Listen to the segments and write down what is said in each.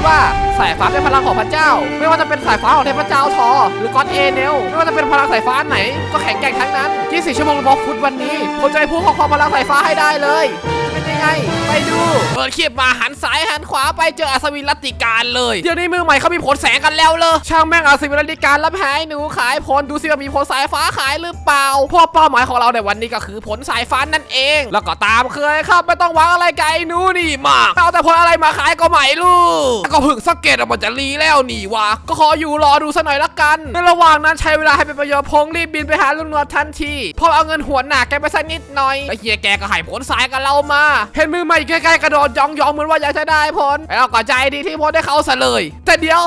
กันว่าสายฟ้าเป็นพลังของพระเจ้า ไม่ว่าจะเป็นสายฟ้าของเทพเจ้าทอ หรือก้อนเอเนลไม่ว่าจะเป็นพลังสายฟ้าไหน ก็แข็งแกร่งทั้งนั้น 24 ชั่วโมงบอกฟุตวันนี้ผมจะไปพูดขอบครองพลังสายฟ้าให้ได้เลย ยังไง ไปดูเปิดคลิปมาหันซ้ายหันขวาไปเจออัศวินรัตติการเลย เดี๋ยวนี้มือใหม่เขามีผลแสงกันแล้วเลยช่างแม่งอัศวินรัตติการรับหายหนูขายผลดูสิว่ามีผลสายฟ้าขายหรือเปล่าเพราะเป้าหมายของเราในวันนี้ก็คือผลสายฟ้านั่นเอง แล้วก็ตามเคยครับไม่ต้องหวังอะไรไกลหนูนี่มากเอาแต่ผลอะไรมาขายก็ไม่รู้แล้วก็พึ่งสังเกตว่ามันจะรีแล้วนี่วะก็ขออยู่รอดูสักหน่อยละกัน ในระหว่างนั้นใช้เวลาให้เป็นประโยชน์พงรีบบินไปหาลุงนวดทันทีพอเอาเงินหัวหน้าแกไปสักนิดหน่อยแล้วเฮียแกก็ให้ผลสายกับเรามาเห็นมือใหม่ใกล้ๆกระโดดยองๆเหมือนว่าอยากจะได้ผลแล้วก็ใจดีที่พ้นได้เขาซะเลย แต่เดี๋ยว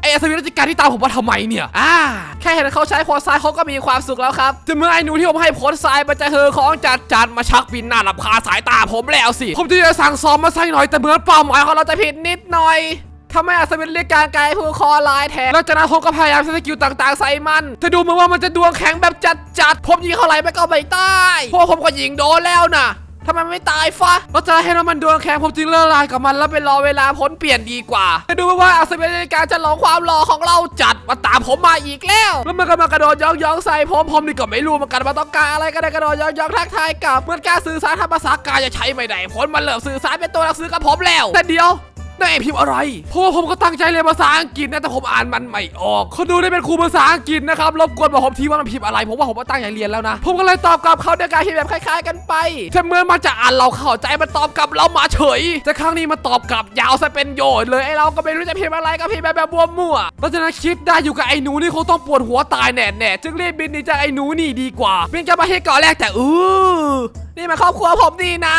ไอ้อัศวินราชการที่ตามผมมาทำไมเนี่ย อ่า แค่เห็นเขาใช้โพสทรายเขาก็มีความสุขแล้วครับแต่เมื่อไอ้หนูที่ผมให้โพสทรายมันจะเฮอของจัดจัดมาชักบินหน้าลำคาสายตาผมแล้วสิ ผมจะสั่งซ้อมมาสักหน่อยแต่เหมือนเป้าหมายของเราจะผิดนิดหน่อยทำไมอัศวินเรียกการไกลผู้คอลายแทนแล้วจากนั้นผมก็พยายามใช้สกิลต่างๆใส่มัน แต่ดูเหมือนว่ามันจะดวงแข็งแบบจัดๆผมยิงเข้าไหลไปก็ไม่ตายเพราะผมก็ยิงโดนแล้วนะ ทำไมไม่ตายฟะเราจะให้น้ำมันดวงแข็งผมจึงเลิกลายกับมันแล้วไปรอเวลาพ้นเปลี่ยนดีกว่าแต่ดูว่าอัศวินในการจะลองความรอของเราจัดมาตามผมมาอีกแล้ว แล้วมันก็มากระโดดย่องย่องๆใส่ผมผมนี่ก็ไม่รู้เหมือนกันว่าต้องการอะไรก็ได้กระโดดย่องย่องๆทักทายกับเมือนการสื่อสารทางภาษากายจะใช้ไม่ได้ผลมันเริ่มสื่อสารเป็นตัวหนังสือกับผมแล้วแต่เดียว นั่นเอพิมพ์อะไรเพราะว่าผมก็ตั้งใจเรียนภาษาอังกฤษนะแต่ผมอ่านมันไม่ออกคนดูได้เป็นครูภาษาอังกฤษนะครับรบกวนบอกผมทีว่ามันพิมพ์อะไรผมว่าผมก็ตั้งใจเรียนแล้วนะ ผมก็เลยตอบกลับเขาด้วยการพิมพ์แบบคล้าย ๆ กันไปแต่เมื่อมันจะอ่านเราเข้าใจมันตอบกลับเรามาเฉย แต่ครั้งนี้มันตอบกลับยาวซะเป็นโยนเลยไอเราก็ไม่รู้จะพิมพ์อะไรก็พิมพ์แบบแบบบัวมั่วเพราะฉะนั้นคิดได้อยู่กับไอ้หนูนี่คงต้องปวดหัวตายแน่ๆจึงรีบบินหนีจากไอ้หนูนี่ดีกว่าบินกลับมาที่เกาะแรกแต่อู้ นี่มันครอบครัวผมดีนะ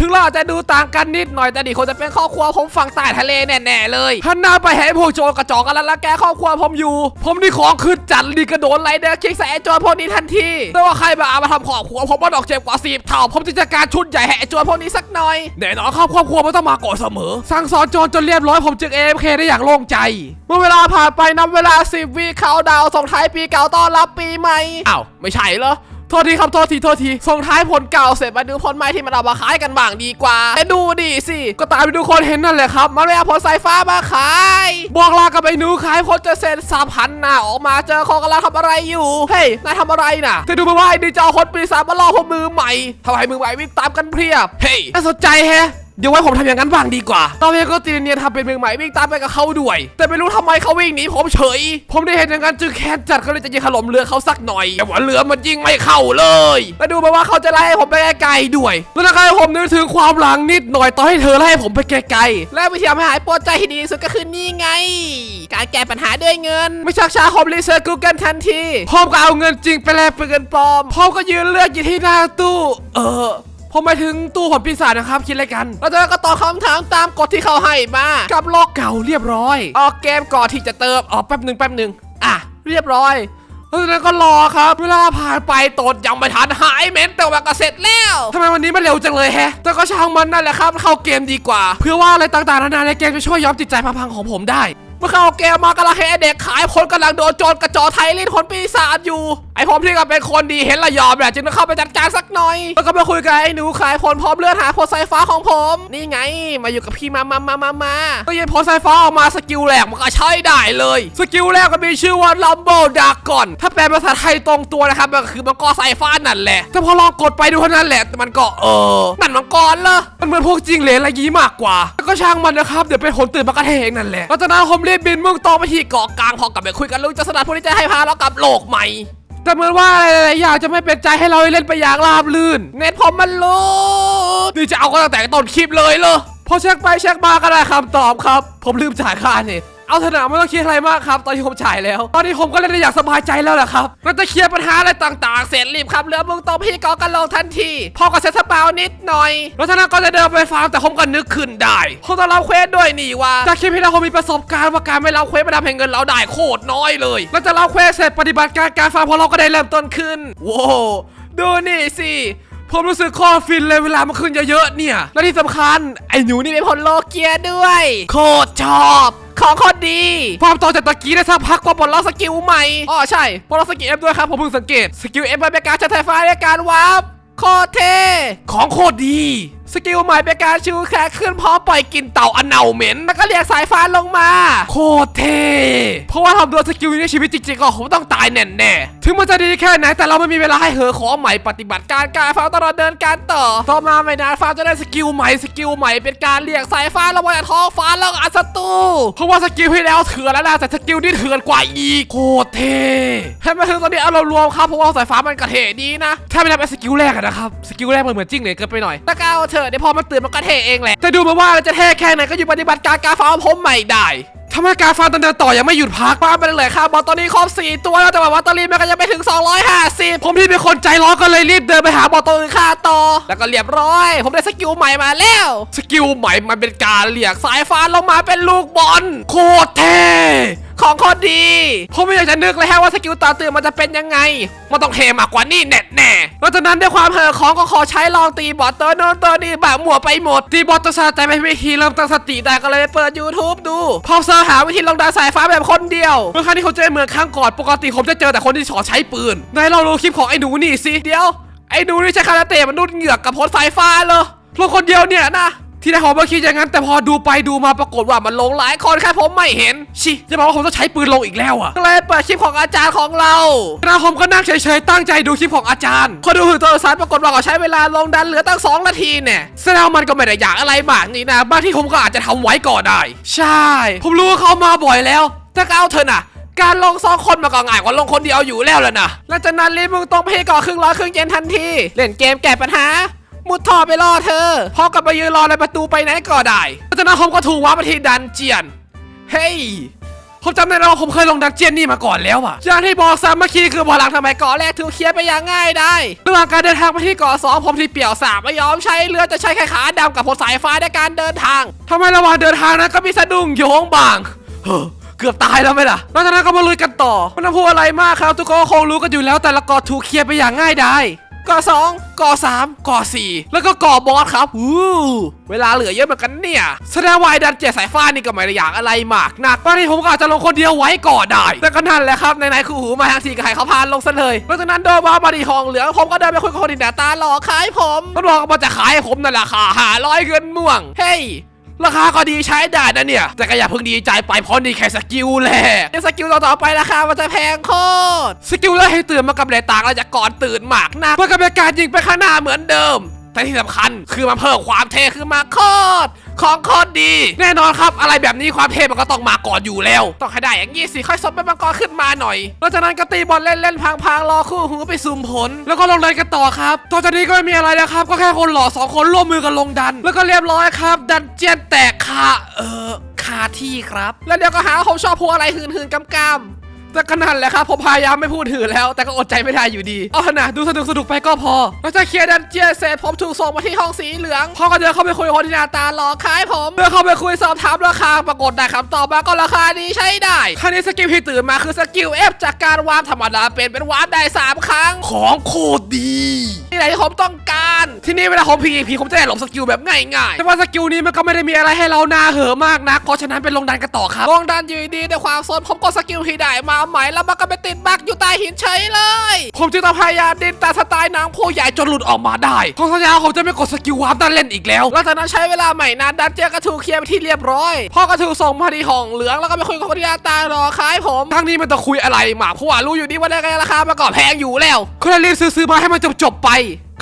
ถึงเราอาจจะดูต่างกันนิดหน่อยแต่นี่คงจะเป็นครอบครัวผมฝั่งใต้ทะเลแน่ๆเลยหันหน้าไปให้พวกโจรกระจอกกันแล้วละแกครอบครัวผมอยู่ ผมนี่ของขึ้นจัดดีกระโดดไล่เด้อคิกใส่ไอ้โจรพวกนี้ทันทีแต่ว่าใครมาเอามาทำครอบครัวผมว่าดอกเจ็บกว่าสีบเท่า ผมจะจัดการชุดใหญ่ให้ไอ้โจรพวกนี้สักหน่อยแน่นอนครับครอบครัวมันต้องมาก่อนเสมอ สั่งสอนโจรจนเรียบร้อยผมจึงเอฟเคได้อย่างโล่งใจ เมื่อเวลาผ่านไปนับเวลา10วิเขาดาวส่งท้ายปีเก่าต้อนรับปีใหม่อ้าวไม่ใช่เหรอ ทษทีครับโทษทีโทษทีส่งท้ายผลเก่าเสร็จมาดูผลใหม่ที่มันเอามาขายกันบ้างดีกว่าแต่ดูดิสิก็ตามไปดูคนเห็นนั่นแหละครับมันไม่เอาผลสายฟ้ามาขายบอกลากับไอ้หนูขายผลจะเสร็จสับพันหน้าออกมาเจอเขากำลังทำอะไรอยู่เฮ้ยนายทำอะไรน่ะจะดูไปว่าไอ้ดีจะเอาคนปีศาจมาล่อพวกมือใหม่ทำให้มือใหม่วิ่งตามกันเพียบเฮ้ยน่าสนใจแฮะ เดี๋ยวไว้ผมทำอย่างนั้นบ้างดีกว่า ตอนนี้ก็ตีเนียนทำเป็นเมือใหม่วิ่งตามไปกับเขาด้วย แต่ไม่รู้ทำไมเขาวิ่งหนีผมเฉย ผมได้เห็นอย่างนั้นจึงแค้นจัดก็เลยจะยิงถล่มเรือเขาสักหน่อยแต่ว่าเรือมันยิงไม่เข้าเลยแล้วดูมาว่าเขาจะไล่ให้ผมไปไกลๆด้วย แล้วนะครับผมนึกถึงความหลังนิดหน่อยต่อให้เธอไล่ให้ผมไปไกลๆและวิธีทำให้หายปวดใจที่ดีที่สุดก็คือนี่ไง การแก้ปัญหาด้วยเงิน ไม่ชักช้าผมรีเสิร์ชกูเกิลทันทีพร้อมก็เอาเงินจริงไปแลกเป็นเงินปลอมพร้อมก็ยืนเลือกอยู่ที่หน้าตู้ เออ ผมไปถึงตู้ผลปีศาจนะครับ คิดอะไรกันแล้วจาก็ตอบคำถามตามกฎที่เขาให้มากับโลกเก่าเรียบร้อย ออกเกมก่อนที่จะเติมออกแป๊บหนึ่งแป๊บหนึ่งอะ เรียบร้อยแล้วจากนั้นก็รอครับ เวลาผ่านไปตดยังไม่ทันหายเม็นแต่ว่าก็เสร็จแล้วทำไมวันนี้มันเร็วจังเลยแฮะ แต่ก็ช่างมันนั่นแหละครับ เข้าเกมดีกว่า เพื่อว่าอะไรต่างๆนานาในเกมจะช่วยย้อมจิตใจพังๆของผมได้เมื่อเข้าเกมมากำลังให้ไอ้เด็กขายคนกำลังโดนโจรกระจอไทยเล่นคนปีศาจอยู่ไอผมที่ก็เป็นคนดีเห็นละยอมแหละจึงต้องเข้าไปจัดการสักหน่อย แล้วก็ไปคุยกับไอ้หนูขายผลพร้อมเลือดหาผลสายฟ้าของผม นี่ไง มาอยู่กับพี่มามามามามาก็ยิงผลสายฟ้าออกมาสกิลแรกมันก็ใช้ได้เลย สกิลแรกก็มีชื่อว่าลัมโบดักก่อนถ้าแปลภาษาไทยตรงตัวนะครับมันก็คือมังกรสายฟ้านั่นแหละแต่พอลองกดไปดูเท่านั้นแหละแต่มันก็เออนั่นมังกรเหรอมันเหมือนพวกจริงเหลนอะไรยี้มากกว่าแล้วก็ช่างมันนะครับเดี๋ยวเป็นผลตื่นมากระเทงนั่นแหละแล้วจากนั้นผมรีบบินมุ่งตรงไปที่เกาะกลางพอกลับไปคุยกันลุงเจะสลัดพวกนี้จะให้พาเรากลับโลกใหม่ แต่เหมือนว่าอะไรหลายๆอย่างจะไม่เป็นใจให้เราเล่นไปอย่างราบลื่น เน็ตผมมันรู้นี่จะเอาก็ตั้งแต่ต้นคลิปเลยเหรอพอเช็คไปเช็คมาก็ได้คำตอบครับ ผมลืมจ่ายค่าเน็ต เอาเถอะนะไม่ต้องคิดอะไรมากครับ ตอนที่ผมจ่ายแล้ว ตอนนี้ผมก็เล่นได้อย่างสบายใจแล้วแหละครับก็จะเคลียร์ปัญหาอะไรต่างๆ เสร็จรีบครับเรือมึงตรงพี่กอกันลงทันทีพอก็เซตสปานิดหน่อยแล้วท่านั้นก็จะเดินไปฟาร์มแต่ผมก็นึกขึ้นได้ผมต้องรับเควสด้วยนี่ว่าจากคลิปที่แล้วผมมีประสบการณ์ว่าการไม่รับเควสมาทำให้เงินเราได้โคตรน้อยเลยแล้วจะรับเควสเสร็จปฏิบัติการการฟาร์มของเราก็ได้เริ่มต้นขึ้น โว้ดูนี่สิ ผมรู้สึกคอฟินเลยเวลามันขึ้นเยอะๆเนี่ย และที่สำคัญไอ้หนูนี่เป็นพลโลเกียด้วย โคตรชอบของโคตรดีความต่อจากตะกี้ได้สักพักก็ปลดล็อกสกิลใหม่อ๋อใช่ปลดล็อกสกิลเอฟด้วยครับผมเพิ่งสังเกตสกิลเอฟมันเป็นการใช้ไฟฟ้าในการวาร์ปโคตรเท่ของโคตรดีสกิลใหม่เป็นการชูแขนขึ้นพร้อมปล่อยกลิ่นเต่าอันเน่าเหม็น แล้วก็เรียกสายฟ้าลงมา โคตรเท่เพราะว่าทำโดนสกิลนี้ในชีวิตจริงๆก็คงต้องตายแน่ๆถึงมันจะดีแค่ไหนแต่เราไม่มีเวลาให้เหอขอใหม่ปฏิบัติการการฟ้าตลอดเดินการต่อ ต่อมาไม่นานฟ้าจะได้สกิลใหม่สกิลใหม่เป็นการเรียกสายฟ้าลงมาจากท้องฟ้าแล้วอัดศัตรูเพราะว่าสกิลที่แล้วเถื่อนแล้วนะแต่สกิลนี้เถื่อนกว่าอีกโคตรเท่ให้มาถึงตอนนี้เอาเรารวมครับเพราะว่าสายฟ้ามันกระเทดีนะถ้าไม่นับสกิลแรกนะครับสกิลแรกมันเหมือนจิ้งเหลนเกินไปหน่อยต่ก็เอาเถอะเดี๋ยวพอมันตื่นมันก็เทเองแหละแต่ดูมาว่าจะเทแค่ไหนก็อยู่ปฏิบัติการการฟ้าผมใหม่ได้ทำไมการฟันตันเดินต่อยังไม่หยุดพักบ้าไปเลยครับอลตอนนี้ครบ 4 ตัวแล้วแต่ว่าวัตเตอรีมันก็ยังไม่ถึง 250 ผมที่เป็นคนใจร้อนก็เลยรีบเดินไปหาบอลตัวอื่นฆ่าต่อ แล้วก็เรียบร้อย ผมได้สกิลใหม่มาแล้ว สกิลใหม่มันเป็นการเรียกสายฟ้าลงมาเป็นลูกบอลโคตรเท่ ของโคตรดีผมไม่อยากจะนึกเลยฮะว่าสกิลต่อตื่นมันจะเป็นยังไง มันต้องเทมากกว่านี่แน่แน่ๆแล้วจากนั้นด้วยความเห่อของก็ขอใช้ลองตีบอทตัวโน้นตัวนี้แบบหมัวไปหมด ตีบอทตัวซาใจไปวิธีเริ่มตั้งสติได้ก็เลยเปิด YouTube ดู พอเสิร์ชหาวิธีลงดาสายฟ้าแบบคนเดียวเมื่อครั้งที่ผมเจอเหมือนครั้งก่อนปกติผมจะเจอแต่คนที่ขอใช้ปืนนายลองดูคลิปของไอ้หนูนี่สิเดี๋ยวไอ้หนูนี่ใช้คาราเต้มันนุ่นเหงือกกับพลสายฟ้าเลยลงคนเดียวเนี่ยนะ ที่แรกผมไม่คิดอย่างนั้นแต่พอดูไปดูมาปรากฏว่ามันลงหลายคนแค่ผมไม่เห็น ชิจะบอกว่าผมต้องใช้ปืนลงอีกแล้วอะก็เลยเปิดคลิปของอาจารย์ของเราแล้วผมก็นั่งเฉยๆตั้งใจดูคลิปของอาจารย์พอดูถึงตัวสารปรากฏว่าเขาใช้เวลาลงดันเหลือตั้ง2นาทีเนี่ยแสดงว่ามันก็ไม่ได้อยากอะไรมากนี่นะบางที่ผมก็อาจจะทำไว้ก่อนได้ ใช่ ผมรู้ว่าเขามาบ่อยแล้วแต่ก็เอาเถอะนะการลงสองคนมาก็ง่ายกว่าลงคนเดียวอยู่แล้วล่ะนะหลังจากนั้นรีบมึงตรงไปก่อครึ่งร้อยครึ่งเย็นทันที เล่นเกมแก้ปัญหา มุดท่อไปรอเธอพอกลับมายืนรอในประตูไปไหนก็ได้หลังจากนั้นผมก็ถูกว้าร์ปไปที่ดันเจียน เฮ้ยผมจำได้แล้วว่าผมเคยลงดันเจียนนี่มาก่อนแล้วอะอย่างที่บอกซ้ำเมื่อกี้คือพอหลังทำไมเกาะแรกถูกเคลียร์ไปอย่างง่ายได้ระหว่างการเดินทางไปที่เกาะสองผมที่เปี่ยวสามไม่ยอมใช้เรือจะใช้แค่ขาดำกับผลสายฟ้าในการเดินทางทำไมระหว่างเดินทางนั้นก็มีสะดุ้งโยงบางเฮ้อเกือบตายแล้วไหมล่ะแล้วจากนั้นก็มาลุยกันต่อ มันต้องพูดอะไรมากครับ ทุกคนคงรู้กันอยู่แล้วแต่ละกาะถูกเคลียร์ไปอย่างง่ายดาย กาะสองกาะสามกาะสี่แล้วก็กาะบอสครับอู้เวลาเหลือเยอะเหมือนกันเนี่ยแสดงว่าไอ้ดันเจ็ดสายฟ้านี่ก็ไม่ได้อยากอะไรมากหนักบางทีผมก็อาจจะลงคนเดียวไว้ก่อนได้ แต่ก็นั่นแหละครับไหนๆคือหูมาทางทีก็ให้เขาพานลงซะเลยแล้วจากนั้นโดนว่ามาดีห้องเหลืองผมก็เดินไปคุยกับคนที่หน้าตาหล่อขายผมมันบอกว่ามันจะขายให้ผมนั่นแหละค่ะหาร้อยเงินม่วงเฮ้ย ราคาก็ดีใช้ได้นะเนี่ย แต่ก็อย่าเพิ่งดีใจไปเพราะนี่แค่สกิลแหละในสกิลต่อๆไปราคามันจะแพงโคตรสกิลแรกให้ตื่นมากับแดต่างเราจะก่อนตื่นหมากหนะเพื่อกับการยิงไปข้างหน้าเหมือนเดิม แต่ที่สำคัญคือมันเพิ่มความเท่ขึ้นมาโคตร ของโคตรดี แน่นอนครับ อะไรแบบนี้ความเท่มันก็ต้องมาก่อนอยู่แล้ว ต้องให้ได้อย่างนี้สิค่อยสมเป็นมังกรขึ้นมาหน่อยแล้วจากนั้นก็ตีบอลเล่นๆพังๆรอคู่หูไปซุ่มผล แล้วก็ลงดันกันต่อครับต่อจากนี้ก็ไม่มีอะไรแล้วครับก็แค่คนหล่อสองคนร่วมมือกันลงดัน แล้วก็เรียบร้อยครับ ดันเจียนแตกคาเออคาที่ครับ แล้วเดี๋ยวก็หาว่าผมชอบพูดอะไรหืนๆกำกำ แต่ก็นั่นแหละครับผมพยายามไม่พูดถือแล้ว แต่ก็อดใจไม่ได้อยู่ดีเอาเถอะนะดูสนุกสนุกไปก็พอหลังจากเคลียร์ดันเจียนเสร็จผมถูกส่งมาที่ห้องสีเหลืองพ่อก็เดินเข้าไปคุยกับคนที่หน้าตาหล่อคล้ายผมเดินเข้าไปคุยสอบถามราคาปรากฏได้คำตอบมาก็ราคาดีใช้ได้ครั้นี้สกิลที่ตื่นมาคือสกิลเอฟจากการวาร์ปธรรมดาเป็นเป็นวาร์ปได้สามครั้งของโคตรดีนี่แหละที่ผมต้องการ ที่นี่เวลาผม PVP ผมจะได้หลบสกิลแบบง่ายๆ แต่ว่าสกิลนี้มันก็ไม่ได้มีอะไรให้เราหน่าเห่อะมากนักเพราะฉะนั้นเป็นลงดันกันต่อครับ ลงดันอยู่ดีในความสนผมก็สกิลที่ได้มาใหม่แล้วมันก็ไปติดบักอยู่ใต้หินเฉยเลย ผมจึงต้องพยายามดินตาสไตล์นางผู้ใหญ่จนหลุดออกมาได้ของสัญญาผมจะไม่กดสกิลวาร์ปดันเล่นอีกแล้วหลังจากนั้นใช้เวลาใหม่นานดันเจอกระถูกเคลียร์ไปที่เรียบร้อยพ่อกระถูกส่งมาที่ห้องเหลืองแล้วก็ไปคุยกับคนที่หน้าตารอคล้ายผมทั้งนี้มันต้องคุยอะไรมาเพราะว่ารู้อยู่ดีว่าได้ไงราคามันก็แพงอยู่แล้วก็เลยรีบซื้อมาให้มันจบๆไป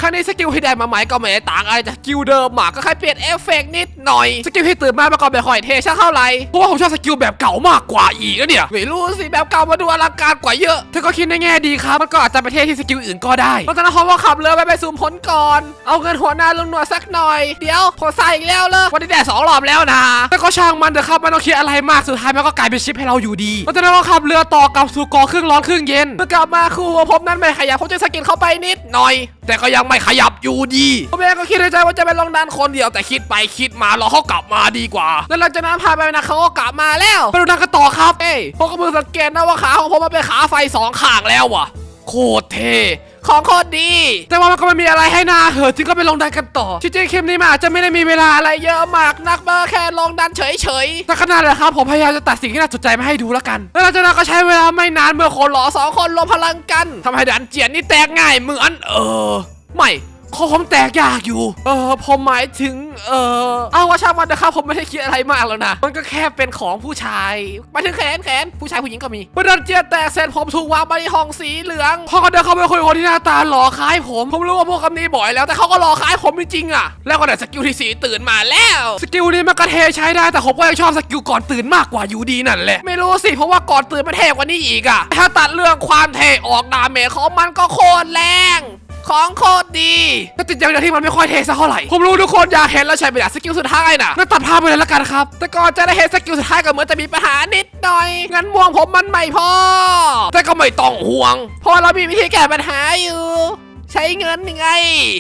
ครั้งนี้สกิลที่ได้มาใหม่ก็ไม่ได้ต่างอะไรจากสกิลเดิมหมากก็แค่เปลี่ยนเอฟเฟกต์นิดหน่อย สกิลที่ตื่นมามันก็ไม่ค่อยเทช่าเท่าไหร่เพราะว่าผมชอบสกิลแบบเก่ามากกว่าอีกนะเนี่ยไม่รู้สิแบบเก่ามาดูอลังการกว่าเยอะเธอก็คิดในแง่ดีครับมันก็อาจจะไปเทที่สกิลอื่นก็ได้ตอนนั้นเขาว่าขับเรือไปไปซูมผลก่อน เอาเงินหัวหน้าลงหนวดสักหน่อยเดี๋ยวผมใส่อีกแล้วเลยวันนี้แดดสองรอบแล้วนะแต่ก็ช่างมันเถอะครับไม่ต้องคิดอะไรมากสุดท้ายมันก็กลายเป็นชิปให้เราอยู่ดีตอนนั้นก็ขับเรือต่อกับสู่กอครึ่งร้อนครึ่งเย็นเมื่อกลับมาคู่หัวผมนั้นไม่ขยับผมจะสกิดเข้าไปนิดหน่อย แต่ก็ยังไม่ขยับอยู่ดีผมเองก็คิดในใจว่าจะไปลงดันคนเดียวแต่คิดไปคิดมารอเขากลับมาดีกว่า แล้วหลังจากนั้นผ่าไปนะเขาก็กลับมาแล้ว ไปดูดันกันต่อครับเอ้ยผมก็เพิ่งสังเกตนะว่าขาของผมมันเป็นขาไฟสองข้างแล้วว่ะ โคตรเท่ของโคตรดี แต่ว่ามันก็ไม่มีอะไรให้น่าเหอะจึงก็ไปลงดันกันต่อจริงๆคลิปนี้มันอาจจะไม่ได้มีเวลาอะไรเยอะมากนักเบอร์แค่ลงดันเฉยๆแต่ขนาดแหละครับผมพยายามจะตัดสิ่งที่น่าสนใจมาให้ดูแล้วกัน แล้วหลังจากนั้นก็ใช้เวลาไม่นานเมื่อคนหล่อสองคนรวมพลังกันทำให้ดันเจียนนี่แตกง่ายเหมือนเออ ไม่คอผมแตกยากอยู่ เออผมหมายถึง เออเอาว่าช่างมันนะครับผมไม่ได้คิดอะไรมากแล้วนะ มันก็แค่เป็นของผู้ชายหมายถึงแขนแขนผู้ชายผู้หญิงก็มีเมื่อดันเจียแตกเสร็จผมถูกวางไว้ในห้องสีเหลืองพ่อก็เดินเข้าไปคุยคนที่หน้าตาหล่อคล้ายผม ผมรู้ว่าพวกคำนี้บ่อยแล้วแต่เขาก็หล่อคล้ายผมจริงๆอะแล้วก็ได้สกิลที่สีตื่นมาแล้ว สกิลนี้มันก็เทใช้ได้แต่ผมก็ยังชอบสกิลก่อนตื่นมากกว่าอยู่ดีนั่นแหละ ไม่รู้สิเพราะว่าก่อนตื่นมันเทกว่านี้อีกอะถ้าตัดเรื่องความเทออกดาเมจของมันก็โคตรแรง ของโคตรดีก็ติดอย่างเดียวที่มันไม่ค่อยเทสักเท่าไหร่ ผมรู้ทุกคนอยากเห็นแล้วใช่ไหมล่ะสกิลสุดท้ายน่ะน่าตัดภาพไปเลยละกันครับ แต่ก่อนจะได้เห็นสกิลสุดท้ายก็เหมือนจะมีปัญหานิดหน่อย งั้นม่วงผมมันไม่พอ แต่ก็ไม่ต้องห่วง เพราะเรามีวิธีแก้ปัญหาอยู่ ใช้เงินยังไง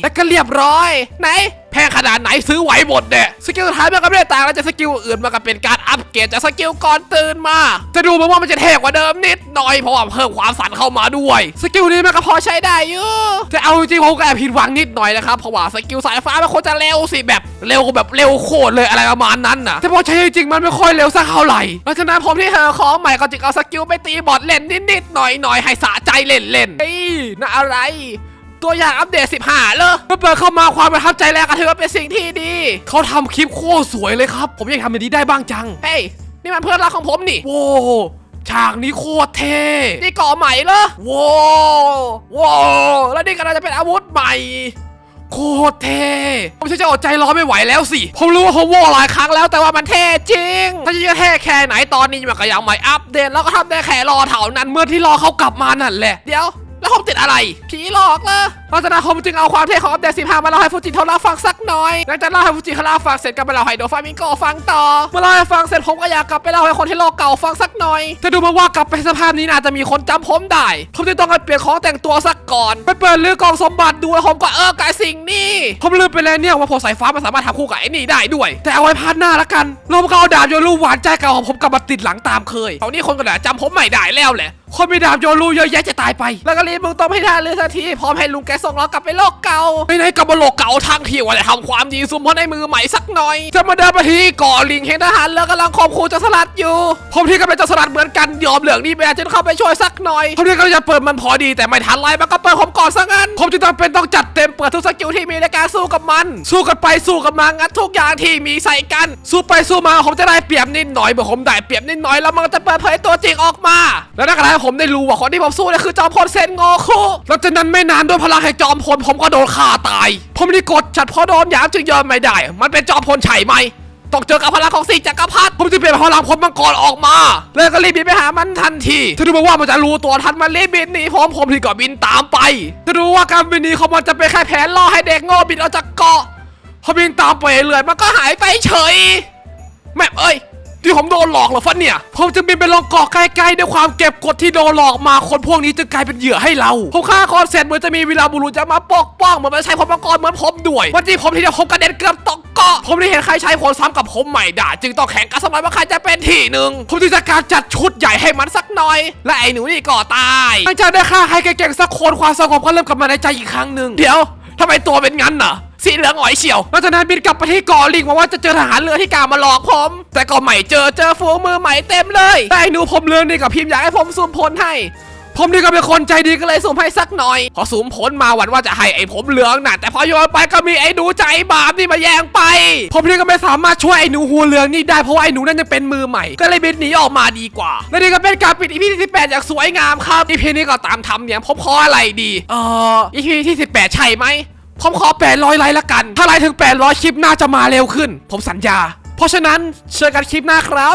แล้วก็เรียบร้อย ไหน แพงขนาดไหนซื้อไหวหมดเนี่ยสกิลสุดท้ายมันก็ไม่ได้ต่างแล้วจากสกิลอื่นมันก็เป็นการอัปเกรดจากสกิลก่อนตื่นมา จะดูเหมาว่ามันจะเท่กว่าเดิมนิดหน่อยเพราะว่าเพิ่มความฝันเข้ามาด้วย สกิลนี้มันก็พอใช้ได้อยู่แต่เอาจริงๆผมก็แอบผิดหวังนิดหน่อยนะครับเพราะว่าสกิลสายฟ้ามันควรจะเร็วสิแบบเร็วแบบเร็วโคตรเลยอะไรประมาณนั้นน่ะแต่พอใช้จริงๆมันไม่ค่อยเร็วสักเท่าไหร่เพราะฉะนั้นผมที่เธอของใหม่ก็จึงเอาสกิลไปตีบอทเล่นนิดๆหน่อยๆให้สะใจเล่นๆเฮ้ยน่าอะไร ตัวอย่างอัปเดต 15 เลยเมื่อเปิดเข้ามาความประทับใจแรกก็ถือว่าเป็นสิ่งที่ดี เขาทำคลิปโคตรสวยเลยครับ ผมอยากทำแบบนี้ได้บ้างจัง เฮ้ย นี่มันเพื่อนรักของผมนี่ โว้ฉากนี้โคตรเท่ นี่ก่อใหม่เหรอโว้โว้แล้วนี่ก็น่าจะเป็นอาวุธใหม่โคตรเท่ผมจะอดใจรอไม่ไหวแล้วสิ ผมรู้ว่าผมโว่หลายครั้งแล้วแต่ว่ามันเท่จริง ถ้าจะเท่แค่ไหนตอนนี้มันก็ยังไม่อัปเดตแล้วก็ทำได้แค่รอเท่านั้นเมื่อที่รอเขากลับมานั่นแหละ เดี๋ยว แล้วผมติดอะไร ผีหลอกเหรอพราะฉะนั้นผมจึงเอาความเท่ของอัปเดต15 มาเล่าให้ฟูจิโทราฟังสักหน่อยหลังจากเล่าให้ฟูจิโทราฟังเสร็จก็ไปเล่าให้โดฟามิงโกฟังต่อ เมื่อเล่าให้ฟังเสร็จผมก็อยากกลับไปเล่าให้คนที่โลกเก่าฟังสักหน่อย แต่ดูมาว่ากลับไปสภาพนี้น่าจะมีคนจำผมได้ ผมจึงต้องการเปลี่ยนของแต่งตัวสักก่อน ไปเปิดเรื่องกองสมบัติดูแล้วผมก็เออกายสิ่งนี้ ผมลืมไปแล้วเนี่ยว่าผมสายฟ้ามันสามารถทำคู่กับไอ้นี่ได้ด้วย แต่เอาไว้พาดหน้าละกันลมก็เอาดาบโยรูกหวานใจเก่าของผมกลับมาติดหลังตามเคยตอนนี้คนก็เลือจำผมไม่ได้แล้วแหละ คนมีดาบโยรูเยอะแยะจะตายไป แล้วก็รีบมึงต้มให้ทานเลยทันทีพร้อมให้ลุงแกส่งเรากลับไปโลกเก่าไม่ได้กลับมาโลกเก่าทางที่ว่าจะทำความดีซุ่มเพราะในมือใหม่สักหน่อยจะมาเดินมาที่เก่อลิงเห็นทหารแล้วกำลังข่มขู่เจ้าสลัดอยู่ผมที่ก็เป็นเจ้าสลัดเหมือนกันยอมเหลืองนี่ไปอาจจะเข้าไปช่วยสักหน่อยผมที่ก็จะเปิดมันพอดีแต่ไม่ทันไรมันก็เปิดผมก่อนซะงั้นผมจึงต้องเป็นต้องจัดเต็มเปิดทุกสกิลที่มีในการสู้กับมัน สู้กันไปสู้กันมางัดทุกอย่างที่มีใส่กัน สู้ไปสู้มาผมจะได้เปรียบนิดหน่อยเมื่อผมได้เปรียบนิดหน่อยแล้วมันก็จะเปิดเผยตัวจริงออกมา แล้วนักการผมได้รู้ว่าคนที่ผมสู้เนี่ยคือจอมพลเซนโงคุแล้วจากนั้นไม่นานด้วยพลังแห่งจอมพลผมก็โดนฆ่าตาย ผมได้กดจัดเพราะโดนหยามจึงยอมไม่ได้ มันเป็นจอมพลใช่ไหมต้องเจอกับพลังของสีจักรพรรดิผมจะเปลี่ยนพลังพลมังกรออกมา แล้วก็รีบบินไปหามันทันทีถ้าดูมาว่ามันจะรู้ตัวทันมันรีบบินหนีพร้อมผมที่ก็บินตามไปถ้าดูว่าการบินหนีของมันจะเป็นแค่แผนล่อให้เด็กโง่บินออกจากเกาะพอบินตามไปเรื่อยมันก็หายไปเฉยแม่เอ้ย ที่ผมโดนหลอกเหรอฟันเนี่ย ผมจะบินไปลงเกาะใกล้ๆด้วยความเก็บกดที่โดนหลอกมาคนพวกนี้จะกลายเป็นเหยื่อให้เราผมฆ่าคอนเสร็จเหมือนจะมีเวลาบุรุษจะมาปกป้องเหมือนมันใช้พลมังกรเหมือนผมด้วยวันที่ผมที่จะผมกระเด็นเกือบตกเกาะผมได้เห็นใครใช้ผลซ้ำกับผมใหม่ด่าจึงต้องแข่งกันสมัยว่าใครจะเป็นที่หนึ่งผมจึงจะการจัดชุดใหญ่ให้มันสักหน่อย และไอ้หนูนี่ก็ตายหลังจากได้ฆ่าใครเก่งๆสักคนความสงบก็เริ่มกลับมาในใจอีกครั้งหนึ่งเดี๋ยวทำไมตัวเป็นงั้นน่ะ สีเหลืองอ๋อยเฉียวหลังจากนั้นบินกลับไปที่เกาะลิงมาว่าจะเจอทหารเรือที่กามาหลอกผม แต่ก็ไม่เจอเจอฝูงมือใหม่เต็มเลยแต่ไอ้หนูผมเรืองนี่กับพิมพ์อยากให้ผมซูมพลให้ ผมนี่ก็เป็นคนใจดีก็เลยสูมให้สักหน่อย พอสูมผลมาหวั่นว่าจะให้ไอ้ผมเหลืองน่ะแต่พอโยนไปก็มีไอ้หนูใจบาปนี่มาแย่งไป ผมนี่ก็ไม่สามารถช่วยไอ้หนูหัวเหลืองนี่ได้เพราะว่าไอ้หนูนั่นยังเป็นมือใหม่ ก็เลยบินหนีออกมาดีกว่าและนี่ก็เป็นการปิดอีพีที่18อย่างสวยงามครับอีพีนี้ก็ตามทำเนี่ยผมขออะไรดีเอ่ออีพีที่18 ใช่ไหม ผมขอ 800 ไลค์ละกัน ถ้าไลค์ถึง 800 คลิปน่าจะมาเร็วขึ้น ผมสัญญา เพราะฉะนั้นเจอกันคลิปหน้าครับ